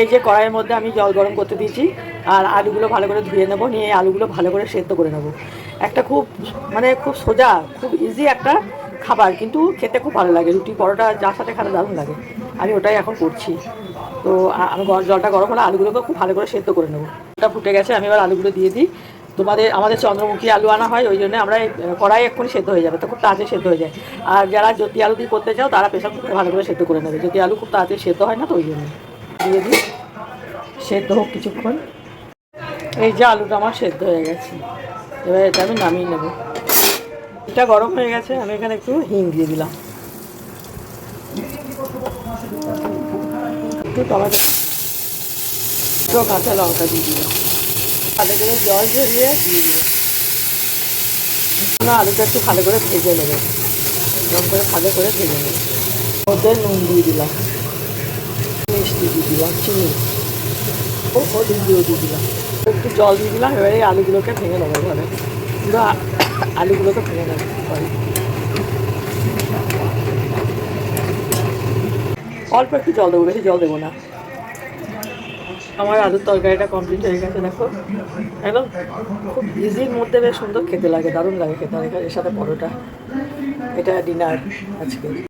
এই যে কড়াইয়ের মধ্যে আমি জল গরম করতে দিয়েছি, আর আলুগুলো ভালো করে ধুয়ে নেব, নিয়ে আলুগুলো ভালো করে সেদ্ধ করে নেব। একটা খুব মানে খুব সোজা, খুব ইজি একটা খাবার, কিন্তু খেতে খুব ভালো লাগে। রুটি পরোটা যার সাথে খেতে দারুণ লাগে। আমি ওটাই এখন করছি। তো আমি জলটা গরম হলে আলুগুলোকে খুব ভালো করে সেদ্ধ করে নেব। ওটা ফুটে গেছে, আমি এবার আলুগুলো দিয়ে দিই। তোমাদের, আমাদের চন্দ্রমুখী আলু আনা হয়, ওই জন্য আমরা কড়াই এক্ষুনি সেদ্ধ হয়ে যাবে, তো খুব তাড়াতাড়ি সেদ্ধ হয়ে যায়। আর যারা জ্যোতি আলু দিয়ে করতে চাও, তারা প্রেশার ভালো করে সেদ্ধ করে নেবে। জ্যোতি আলু খুব তাড়াতাড়ি সেদ্ধ হয় না তো ওই জন্য। দিয়ে দিই। সেদ্ধ হোক কিছুক্ষণ। এই যে আলুটা আমার সেদ্ধ হয়ে গেছে। এবার এটা আমি নামিয়ে নেব। এটা গরম হয়ে গেছে, আমি এখানে একটু হিং দিয়ে দিলাম। একটু টমেটো কাঁচা লঙ্কা দিয়ে দিলাম। তাতে করে জল ঝরিয়ে দিয়ে দিলাম। আলুটা একটু ভালো করে ভেজে নেবে। গরম করে ভালো করে ভেজে নেবে। মধ্যে নুন দিয়ে দিলাম। দিলাম চিনি ও হলুদ দিয়ে দিয়ে একটু জল দিয়ে দিলাম, এবারে আলুগুলোকে ভেঙে নেব এভাবে পুরো আলুগুলোকে ভেঙে নেব অল্প একটু জল দেবো, বেশি জল দেবো না। আমার আলুর তরকারিটা কমপ্লিট হয়ে গেছে, দেখো। একদম খুব ইজির মধ্যে বেশ সুন্দর খেতে লাগে, দারুণ লাগে খেতে এর সাথে পরোটা। এটা ডিনার আজকে।